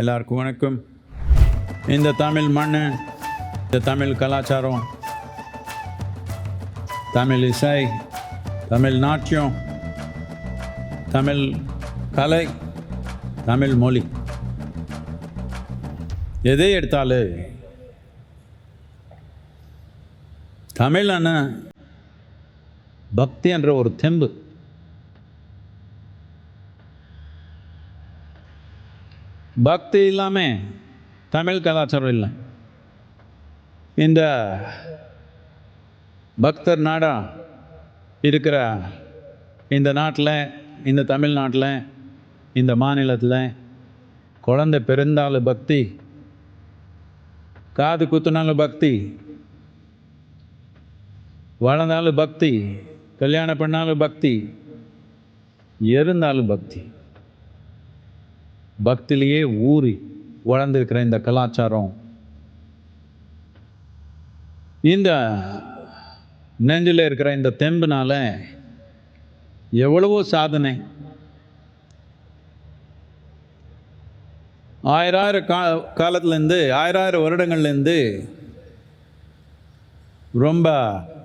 எல்லாருக்கும் வணக்கம். இந்த தமிழ் மண் இந்த தமிழ் கலாச்சாரம் தமிழ் இசை தமிழ் நாட்டியம் தமிழ் கலை தமிழ் மொழி. எதை எடுத்தாலும் தமிழான பக்தி என்ற ஒரு தெம்பு. பக்தி இல்லாமல் தமிழ் கலாச்சாரம் இல்லை. இந்த பக்தர் நாடா இருக்கிற இந்த நாட்டில் இந்த தமிழ்நாட்டில் இந்த மாநிலத்தில் குழந்தை பிறந்தாலும் பக்தி காது குத்துனாலும் பக்தி வளர்ந்தாலும் பக்தி கல்யாணம் பண்ணாலும் பக்தி இருந்தாலும் பக்தி. பக்திலேயே ஊறி வளர்ந்துருக்கிற இந்த கலாச்சாரம். இந்த நெஞ்சில் இருக்கிற இந்த தெம்புனால் எவ்வளவோ சாதனை. ஆயிரம் கா காலத்துலேருந்து ஆயிரம் வருடங்கள்லேருந்து ரொம்ப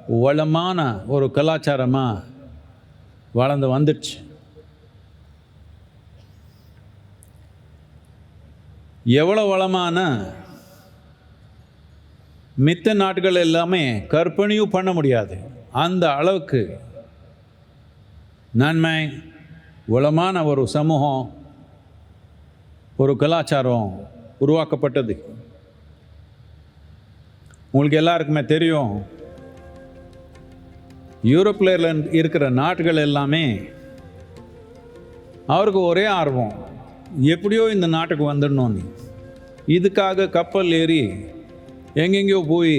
வளமான ஒரு கலாச்சாரமாக வளர்ந்து வந்துடுச்சு. எவ்வளோ வளமான மித்த நாடுகள் எல்லாமே கற்பனையும் பண்ண முடியாது. அந்த அளவுக்கு நன்மை வளமான ஒரு சமூகம் ஒரு கலாச்சாரம் உருவாக்கப்பட்டது. உங்களுக்கு எல்லாருக்குமே தெரியும் யூரோப்பில் இருக்கிற நாடுகள் எல்லாமே அவருக்கு ஒரே ஆர்வம். எப்படியோ இந்த நாட்டுக்கு வந்துடணும்னு இதுக்காக கப்பல் ஏறி எங்கெங்கேயோ போய்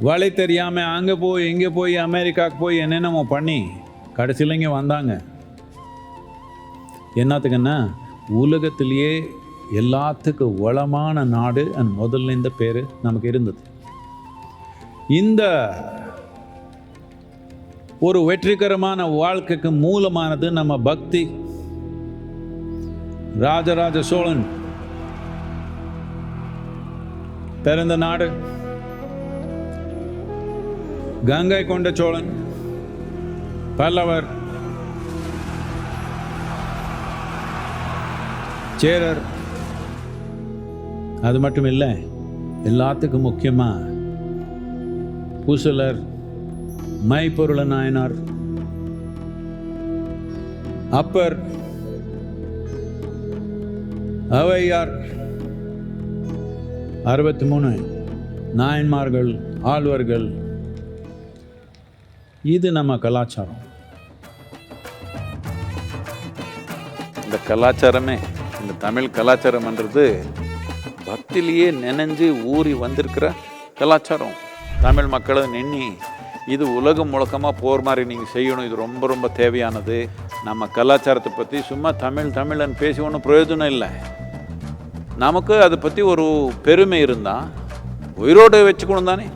வலை தெரியாமல் அங்கே போய் இங்கே போய் அமெரிக்காவுக்கு போய் என்னென்னமோ பண்ணி கடைசியில் இங்கே வந்தாங்க. என்னத்துக்குன்னா உலகத்திலேயே எல்லாத்துக்கும் வளமான நாடு அண்ட் முதல்ல இந்த பேர் நமக்கு இருந்தது. இந்த ஒரு வெற்றிகரமான வாழ்க்கைக்கு மூலமானது நம்ம பக்தி. ராஜராஜ சோழன். பிறந்த நாடு. கங்கை கொண்ட சோழன். பல்லவர். சேரர். அது மட்டும் இல்லை எல்லாத்துக்கும் முக்கியமாக பூசலர் மைப்பொருள நாயனார். அப்பர். அவையார். அறுபத்தி மூணு நாயன்மார்கள் ஆழ்வர்கள். இது நம்ம கலாச்சாரம். இந்த கலாச்சாரமே இந்த தமிழ் கலாச்சாரம்ன்றது பக்திலேயே நினைஞ்சு ஊறி வந்திருக்கிற கலாச்சாரம். தமிழ் மக்களை நின்னி இது உலகம் முழக்கமாக போகிற மாதிரி நீங்கள் செய்யணும் இது ரொம்ப ரொம்ப தேவையானது. நம்ம கலாச்சாரத்தை பற்றி சும்மா தமிழ் தமிழன் பேசி ஒன்றும் பிரயோஜனம் இல்லை. நமக்கு அதை பற்றி ஒரு பெருமை இருந்தால் உயிரோடு வச்சுக்கணும் தானே?